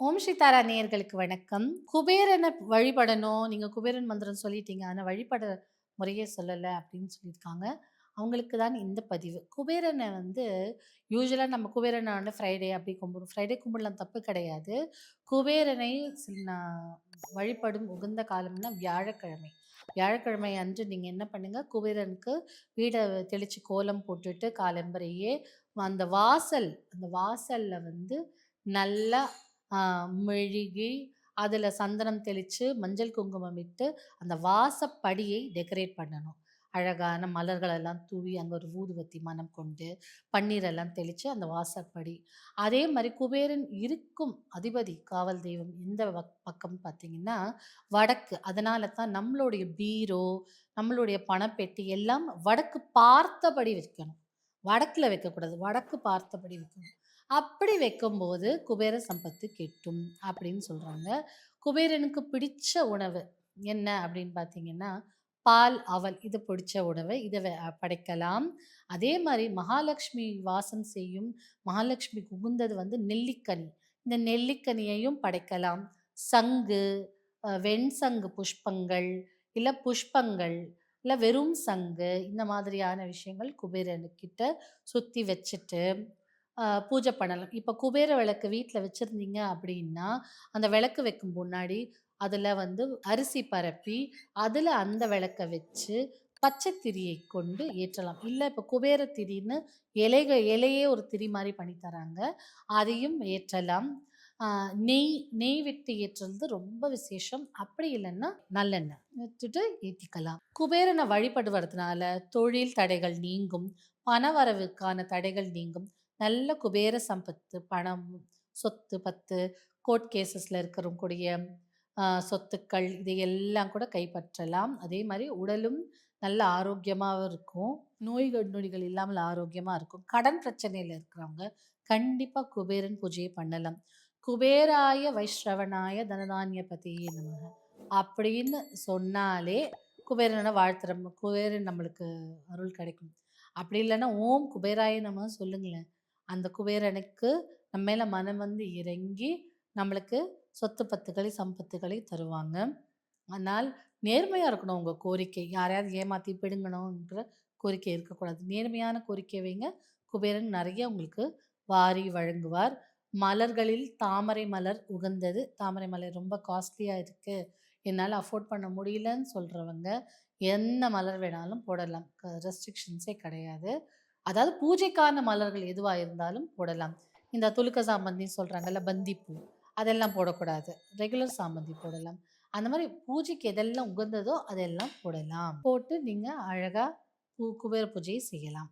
ஓம் ஸ்ரீ நேயர்களுக்கு வணக்கம். குபேரனை வழிபடணும் நீங்கள் குபேரன் மந்திரம் சொல்லிட்டீங்க ஆனால் வழிபட முறையே சொல்லலை அப்படின்னு சொல்லியிருக்காங்க. அவங்களுக்கு தான் இந்த பதிவு. குபேரனை வந்து யூஸ்வலாக நம்ம குபேரனை வந்து ஃப்ரைடே அப்படி கும்பிடும் ஃப்ரைடே கும்பிடலாம் தப்பு கிடையாது. குபேரனை வழிபடும் உகந்த காலம்னா வியாழக்கிழமை. வியாழக்கிழமை அன்று நீங்கள் என்ன பண்ணுங்கள் குபேரனுக்கு வீடை தெளித்து கோலம் போட்டுட்டு காலம்பரையே அந்த வாசல் அந்த வாசலில் வந்து நல்லா மெழுகி அதில் சந்தனம் தெளித்து மஞ்சள் குங்குமம் இட்டு அந்த வாசப்படியை டெக்கரேட் பண்ணணும். அழகான மலர்களெல்லாம் தூவி அங்கே ஒரு ஊதுவத்தி மனம் கொண்டு பன்னீரெல்லாம் தெளித்து அந்த வாசப்படி. அதே மாதிரி குபேரன் இருக்கும் அதிபதி காவல் தெய்வம் எந்த பக்கம் பார்த்தீங்கன்னா வடக்கு. அதனால தான் நம்மளுடைய பீரோ நம்மளுடைய பணப்பெட்டி எல்லாம் வடக்கு பார்த்தபடி வைக்கணும். வடக்கில் வைக்கக்கூடாது. வடக்கு பார்த்தபடி வைக்கணும். அப்படி வைக்கும்போது குபேர சம்பத்து கெட்டும் அப்படின்னு சொல்கிறாங்க குபேரனுக்கு பிடிச்ச உணவு என்ன அப்படின்னு பார்த்தீங்கன்னா பால் அவல் இது பிடிச்ச உணவு. இதை படைக்கலாம். அதே மாதிரி மகாலட்சுமி வாசம் செய்யும் மகாலட்சுமி உகுந்தது வந்து நெல்லிக்கனி. இந்த நெல்லிக்கனியையும் படைக்கலாம். சங்கு வெண் வெண்சங்கு புஷ்பங்கள் இல்லை புஷ்பங்கள் இல்லை வெறும் சங்கு இந்த மாதிரியான விஷயங்கள் குபேரனுக்கிட்ட சுற்றி வச்சுட்டு பூஜை பண்ணலாம். இப்போ குபேர விளக்கு வீட்டில் வச்சுருந்தீங்க அப்படின்னா அந்த விளக்கு வைக்கும் முன்னாடி அதில் வந்து அரிசி பரப்பி அதில் அந்த விளக்க வச்சு பச்சை திரியை கொண்டு ஏற்றலாம். இல்லை இப்போ குபேர திரின்னு இலைகள் இலையே ஒரு திரி மாதிரி பண்ணி தராங்க. அதையும் ஏற்றலாம். நெய் நெய் விட்டு ஏற்றுறது ரொம்ப விசேஷம். அப்படி இல்லைன்னா நல்லெண்ணெய் விட்டுட்டு ஏற்றிக்கலாம் குபேரனை வழிபடுவதனால தொழில் தடைகள் நீங்கும் பணவரவுக்கான தடைகள் நீங்கும். நல்ல குபேர சம்பத்து பணம் சொத்து பத்து கோர்ட் கேசஸில் இருக்கிறவங்களுடைய சொத்துக்கள் இது எல்லாம் கூட கைப்பற்றலாம். அதே மாதிரி உடலும் நல்ல ஆரோக்கியமாகவும் இருக்கும். நோய்கள் நொடிகள் இல்லாமல் ஆரோக்கியமாக இருக்கும். கடன் பிரச்சனையில் இருக்கிறவங்க கண்டிப்பாக குபேரன் பூஜையை பண்ணலாம். குபேராய வைஷ்ரவனாய தனதானிய பதியே நமக. அப்படின்னு சொன்னாலே குபேரனை வாழ்த்துறோம் குபேரன் நம்மளுக்கு அருள் கிடைக்கும். அப்படி இல்லைன்னா ஓம் குபேராய நம்ம சொல்லுங்களேன். அந்த குபேரனுக்கு நம்ம மேலே மனம் வந்து இறங்கி நம்மளுக்கு சொத்து பத்துக்களை சம்பத்துக்களை தருவாங்க. ஆனால் நேர்மையாக இருக்கணும் உங்கள் கோரிக்கை. யாரையாவது ஏமாற்றி பிடுங்கணுன்ற கோரிக்கை இருக்கக்கூடாது. நேர்மையான கோரிக்கை வைங்க. குபேரன் நிறைய உங்களுக்கு வாரி வழங்குவார். மலர்களில் தாமரை மலர் உகந்தது. தாமரை மலர் ரொம்ப காஸ்ட்லியாக இருக்குது என்னால் அஃபோர்ட் பண்ண முடியலன்னு சொல்கிறவங்க என்ன மலர் வேணாலும் போடலாம். ரெஸ்ட்ரிக்ஷன்ஸே கிடையாது. அதாவது பூஜைக்கான மலர்கள் எதுவாக இருந்தாலும் போடலாம். இந்த துலுக்க சாமந்தி சொல்கிறாங்கல்ல பந்திப்பூ அதெல்லாம் போடக்கூடாது. ரெகுலர் சாமந்தி போடலாம். அந்த மாதிரி பூஜைக்கு எதெல்லாம் உகந்ததோ அதெல்லாம் போடலாம். போட்டு நீங்கள் அழகாக பூ குபேர பூஜையை செய்யலாம்.